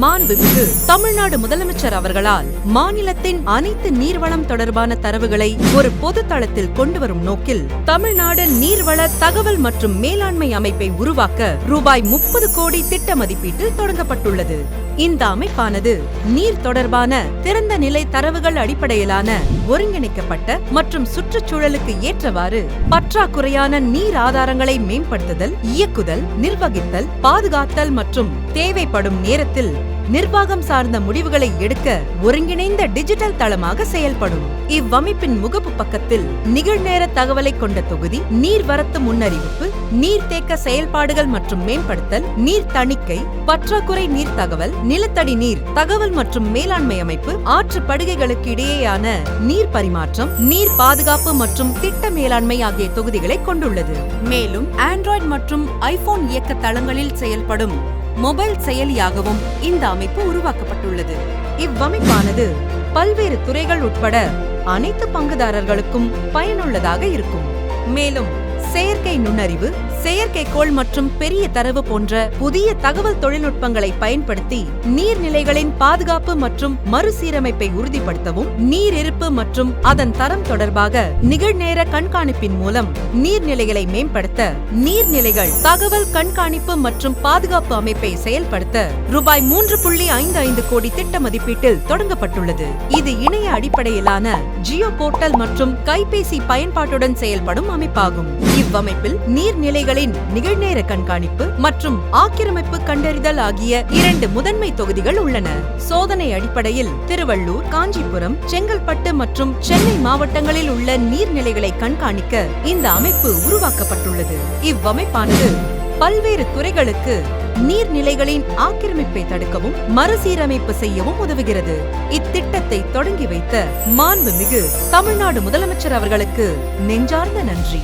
மாண்புமிகு தமிழ்நாடு முதலமைச்சர் அவர்களால் மாநிலத்தின் அனைத்து நீர்வளம் தொடர்பான தரவுகளை ஒரு பொது தளத்தில் கொண்டு வரும் நோக்கில் தமிழ்நாடு நீர்வள தகவல் மற்றும் மேலாண்மை அமைப்பை உருவாக்க ரூபாய் முப்பது கோடி திட்ட மதிப்பீட்டில் தொடங்கப்பட்டுள்ளது. இந்த அமைப்பானது நீர் தொடர்பான திறந்த நிலை தரவுகள் அடிப்படையிலான ஒருங்கிணைக்கப்பட்ட மற்றும் சுற்றுச்சூழலுக்கு ஏற்றவாறு பற்றாக்குறையான நீர் ஆதாரங்களை மேம்படுத்துதல் இயக்குதல் நிர்வகித்தல் பாதுகாத்தல் மற்றும் தேவைப்படும் நேரத்தில் நிர்வாகம் சார்ந்த முடிவுகளை எடுக்க ஒருங்கிணைந்த டிஜிட்டல் தளமாக செயல்படும். இவ்வமைப்பின் முகப்பு பக்கத்தில் நிகழ்நேர தகவலை கொண்ட தொகுதி நீர் வரத்து முன்னறிவிப்பு நீர்த்தேக்க செயல்பாடுகள் மற்றும் மேம்படுத்தல் நீர் தணிக்கை பற்றாக்குறை நீர் தகவல் நிலத்தடி நீர் தகவல் மற்றும் மேலாண்மை அமைப்பு ஆற்று படுகைகளுக்கு இடையேயான நீர் பரிமாற்றம் நீர் பாதுகாப்பு மற்றும் திட்ட மேலாண்மை ஆகிய தொகுதிகளை கொண்டுள்ளது. மேலும் ஆண்ட்ராய்டு மற்றும் ஐபோன் இயக்க தளங்களில் செயல்படும் மொபைல் செயலியாகவும் இந்த அமைப்பு உருவாக்கப்பட்டுள்ளது. இவ்வமைப்பானது பல்வேறு துறைகள் உட்பட அனைத்து பங்குதாரர்களுக்கும் பயனுள்ளதாக இருக்கும். மேலும் செயற்கை நுண்ணறிவு செயற்கைக்கோள் மற்றும் பெரிய தரவு போன்ற புதிய தகவல் தொழில்நுட்பங்களை பயன்படுத்தி நீர்நிலைகளின் பாதுகாப்பு மற்றும் மறுசீரமைப்பை உறுதிப்படுத்தவும் நீர் இருப்பு மற்றும் அதன் தரம் தொடர்பாக நிகழ்நேர கண்காணிப்பின் மூலம் நீர்நிலைகளை மேம்படுத்த நீர்நிலைகள் தகவல் கண்காணிப்பு மற்றும் பாதுகாப்பு அமைப்பை செயல்படுத்த ரூபாய் மூன்று புள்ளி ஐந்து ஐந்து கோடி திட்ட மதிப்பீட்டில் தொடங்கப்பட்டுள்ளது. இது இணைய அடிப்படையிலான ஜியோ போர்ட்டல் மற்றும் கைபேசி பயன்பாட்டுடன் செயல்படும் அமைப்பாகும். இவ்வமைப்பில் நீர்நிலைகள் நீர்நிலைகளின் நிகழ்நேர கண்காணிப்பு மற்றும் ஆக்கிரமிப்பு கண்டறிதல் ஆகிய இரண்டு முதன்மை தொகுதிகள் உள்ளன. சோதனை அடிப்படையில் திருவள்ளூர் காஞ்சிபுரம் செங்கல்பட்டு மற்றும் சென்னை மாவட்டங்களில் உள்ள நீர்நிலைகளை கண்காணிக்க இந்த அமைப்பு உருவாக்கப்பட்டுள்ளது. இவ்வமைப்பானது பல்வேறு துறைகளுக்கு நீர்நிலைகளின் ஆக்கிரமிப்பை தடுக்கவும் மறுசீரமைப்பு செய்யவும் உதவுகிறது. இத்திட்டத்தை தொடங்கி வைத்த மாண்புமிகு தமிழ்நாடு முதலமைச்சர் அவர்களுக்கு நெஞ்சார்ந்த நன்றி.